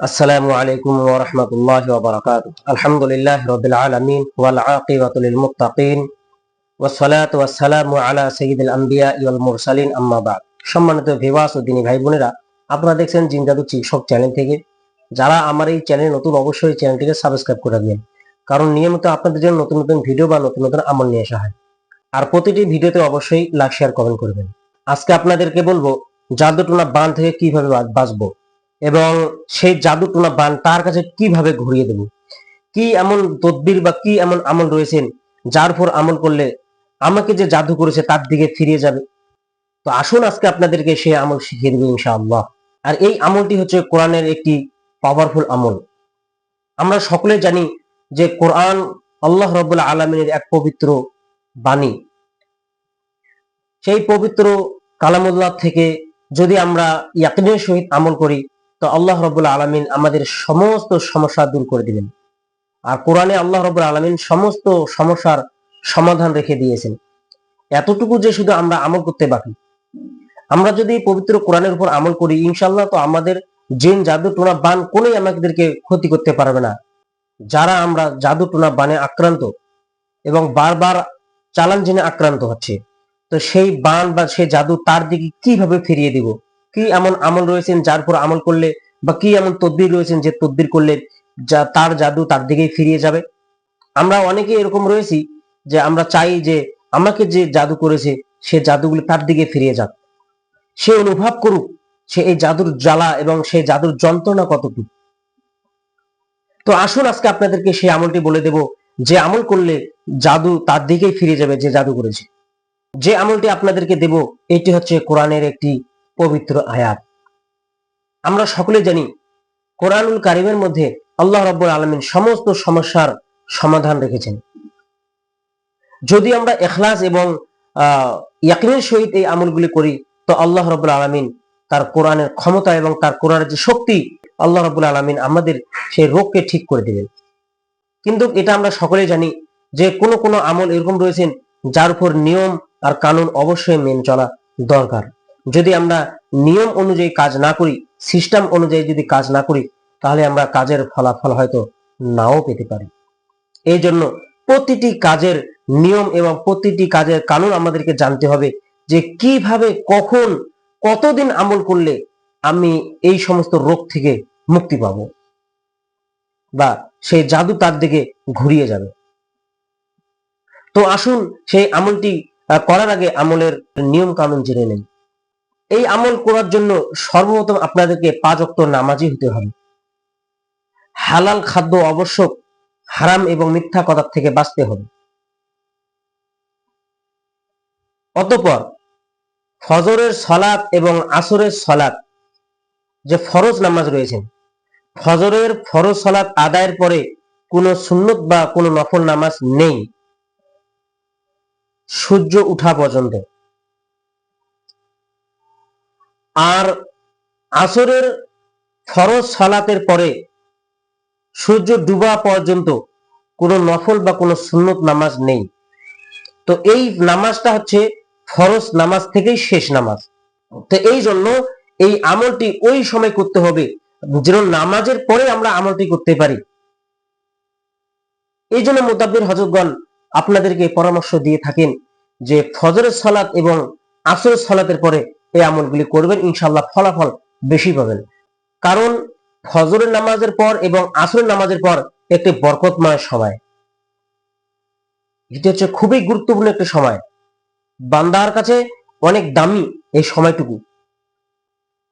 আসসালামু আলাইকুম ওয়া রাহমাতুল্লাহি ওয়া বারাকাতুহু। আলহামদুলিল্লাহি রাব্বিল আলামিন ওয়াল আকিবাতু লিল মুত্তাকিন সালামু আলা সাইয়্যিদিল আমবিয়া ওয়াল মুরসালিন, আম্মা বাদ। সম্মানিত ভিউয়ার্স ও দিনী ভাই বোনেরা, আপনারা দেখছেন জিন্দাদু চিকিৎসক চ্যানেল থেকে। যারা আমার এই চ্যানেল নতুন, অবশ্যই চ্যানেলটিকে সাবস্ক্রাইব করে দিন কারণ নিয়মিত আপনাদের জন্য নতুন নতুন ভিডিও বা নতুন নতুন আমল নিয়ে আসা হয়। আর প্রতিটি ভিডিওতে অবশ্যই লাইক, শেয়ার, কমেন্ট করবেন আজকে আপনাদেরকে বলব জাদু টোনা বান থেকে কীভাবে বাঁচবো? এবং সেই জাদুটোনা বান তার কাছে কীভাবে ঘুরিয়ে দেব? কি এমন তদবির বা কি এমন আমল রয়েছেন যার উপর আমল করলে আমাকে যে জাদু করেছে তার দিকে ফিরিয়ে যাবে? তো আসুন আজকে আপনাদেরকে সেই আমল শিখিয়ে দেবো ইনশাআল্লাহ। আর এই আমলটি হচ্ছে কোরআনের একটি পাওয়ারফুল আমল। আমরা সকলে জানি যে কোরআন আল্লাহ রবুল্লা আলমিনের এক পবিত্র বাণী। সেই পবিত্র কালামুল্লাহ থেকে যদি আমরা ইয়াকিনের সহিত আমল করি তো আল্লাহ রবুল্লা আলমিন আমাদের সমস্ত সমস্যা দূর করে দিলেন আর কোরআনে আল্লাহ রবুল্লা আলমিন সমস্ত সমস্যার সমাধান রেখে দিয়েছেন। এতটুকু যে শুধু আমরা আমল করতে বাকি। আমরা যদি পবিত্র কোরআনের উপর আমল করি ইনশাল্লাহ তো আমাদের জিন, জাদু, টোনা, বান কোনোই আমাদেরকে ক্ষতি করতে পারবে না। যারা আমরা জাদু, টোনা, বানে আক্রান্ত এবং বারবার চালান জেনে আক্রান্ত হচ্ছে, তো সেই বান বা সেই জাদু তার দিকে কীভাবে ফিরিয়ে দিব? কি এমন আমল রয়েছেন যার উপর আমল করলে বা কি এমন তদবির রয়েছেন যে তদবির করলে যা তার জাদু তার দিকেই ফিরিয়ে যাবে? আমরা অনেকে এরকম রয়েছি যে আমরা চাই যে আমাকে যে জাদু করেছে, সে জাদুগুলি তার দিকে ফিরিয়ে যাক। সে অনুভব করুক সে এই জাদুর জ্বালা এবং সেই জাদুর যন্ত্রণা কতটুকু। তো আসুন আজকে আপনাদেরকে সেই আমলটি বলে দেব, যে আমল করলে জাদু তার দিকেই ফিরে যাবে যে জাদু করেছে। যে আমলটি আপনাদেরকে দেব, এটি হচ্ছে কোরআনের একটি পবিত্র আয়াত। আমরা সকলে জানি, কোরআনুল কারিমের মধ্যে আল্লাহ রব্বুল আলমিন সমস্ত সমস্যার সমাধান রেখেছেন। যদি আমরা এখলাস এবং ইয়াকিনের সহিত এই আমলগুলি করি, তো আল্লাহ রব্বুল আলমিন তার কোরআনের ক্ষমতা এবং তার কোরআনের যে শক্তি, আল্লাহ রব্বুল আলমিন আমাদের সেই রোগকে ঠিক করে দিবেন। কিন্তু এটা আমরা সকলে জানি যে কোনো কোনো আমল এরকম রয়েছেন যার উপর নিয়ম আর কানুন অবশ্যই মেনে চলা দরকার। যদি আমরা নিয়ম অনুযায়ী কাজ না করি সিস্টেম অনুযায়ী যদি কাজ না করি, তাহলে আমরা কাজের ফলাফল হয়তো নাও পেতে পারি। এই জন্য প্রতিটি কাজের নিয়ম এবং প্রতিটি কাজের কানুন আমাদেরকে জানতে হবে যে কীভাবে, কখন, কতদিন আমল করলে আমি এই সমস্ত রোগ থেকে মুক্তি পাবো বা সেই জাদু তার দিকে ঘুরিয়ে যাবে। তো আসুন সেই আমলটি করার আগে আমলের নিয়ম কানুন জেনে নেই। এই আমল করার জন্য সর্বপ্রথম আপনাদেরকে পাঁচ অক্ট নামাজি হতে হবে। হালাল খাদ্য আবশ্যক হারাম এবং মিথ্যা কথার থেকে বাঁচতে হবে। অতঃপর ফজরের সলাৎ এবং আসরের সলাৎ যে ফরজ নামাজ রয়েছেন ফজরের ফরজ সলাৎ আদায়ের পরে কোনো সুন্নত বা কোনো নফল নামাজ নেই। সূর্য উঠা পর্যন্ত। আর আসরের ফরজ সালাতের পরে সূর্য ডুবা পর্যন্ত কোনো নফল বা কোনো সুন্নত নামাজ নেই। তো এই নামাজটা হচ্ছে ফরজ নামাজ থেকেই শেষ নামাজ। তো এই জন্য এই আমলটি ওই সময় করতে হবে যেন নামাজের পরে আমরা আমলটি করতে পারি। এই জন্য মোতাব্বির হজরতগণ আপনাদেরকে পরামর্শ দিয়ে থাকেন যে ফজরের সালাত এবং আসরের সালাতের পরে এই আমলগুলি করবেন ইনশাল্লাহ ফলাফল বেশি পাবেন। কারণ ফজরের নামাজের পর এবং আসরের নামাজের পর একটি বরকতময় সময়। এটি হচ্ছে খুবই গুরুত্বপূর্ণ একটি সময়। বান্দার কাছে অনেক দামি এই সময়টুকু।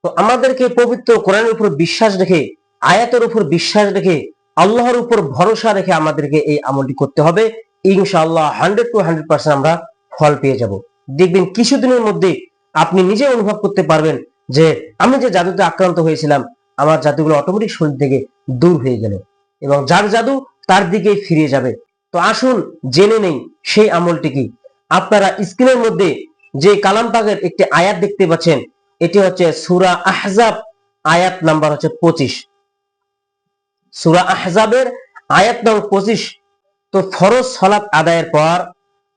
তো আমাদেরকে পবিত্র কোরআনের উপর বিশ্বাস রেখে, আয়াতের উপর বিশ্বাস রেখে, আল্লাহর উপর ভরসা রেখে আমাদেরকে এই আমলটি করতে হবে। ইনশাআল্লাহ হান্ড্রেড টু হান্ড্রেড পার্সেন্ট আমরা ফল পেয়ে যাব। দেখবেন কিছুদিনের মধ্যে আপনি নিজে অনুভব করতে পারবেন যে আমি যে জাদুতে আক্রান্ত হয়েছিলাম, আমার জাদুগুলো অটোমেটিক শরীর থেকে দূর হয়ে গেল এবং যার জাদু তার দিকেই ফিরে যাবে। তো আসুন জেনে নেই সেই আমলটি কি। আপনারা স্ক্রিনের মধ্যে যে কালাম পাকের একটি আয়াত দেখতে পাচ্ছেন, এটি হচ্ছে সুরা আহজাব, আয়াত নাম্বার হচ্ছে পঁচিশ। সুরা আহজাবের আয়াত নম্বর পঁচিশ, তো ফরজ সলাৎ আদায়ের পর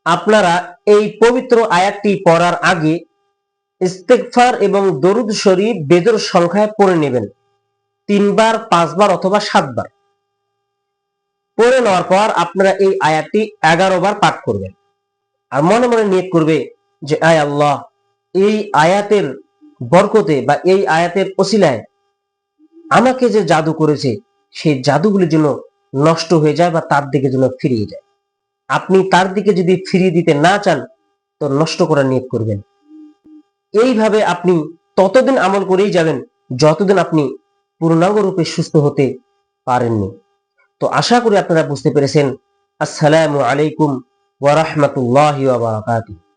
আপনারা এই পবিত্র আয়াতটি পড়ার আগে ইস্তেকফার এবং দরুদ শরীফ বেদর সংখ্যায় পড়ে নেবেন। তিনবার, পাঁচবার অথবা সাতবার। পড়ে নেওয়ার পর আপনারা এই আয়াতটি এগারো বার পাঠ করবেন। আর মনে মনে নিয়ত করবে যে, আয় আল্লাহ, এই আয়াতের বরকতে বা এই আয়াতের ওসিলায় আমাকে যে জাদু করেছে, সেই জাদুগুলি যেন নষ্ট হয়ে যায় বা তার দিকে যেন ফিরিয়ে যায়। আপনি তার দিকে যদি ফিরিয়ে দিতে না চান, তো নষ্ট করার নিয়োগ করবেন। এইভাবে আপনি ততদিন আমল করেই যাবেন যতদিন আপনি পূর্ণাঙ্গ রূপে সুস্থ হতে পারেননি। তো আশা করি আপনারা বুঝতে পেরেছেন। আসসালামু আলাইকুম ওয়া রাহমাতুল্লাহি ওয়া বারাকাতুহু।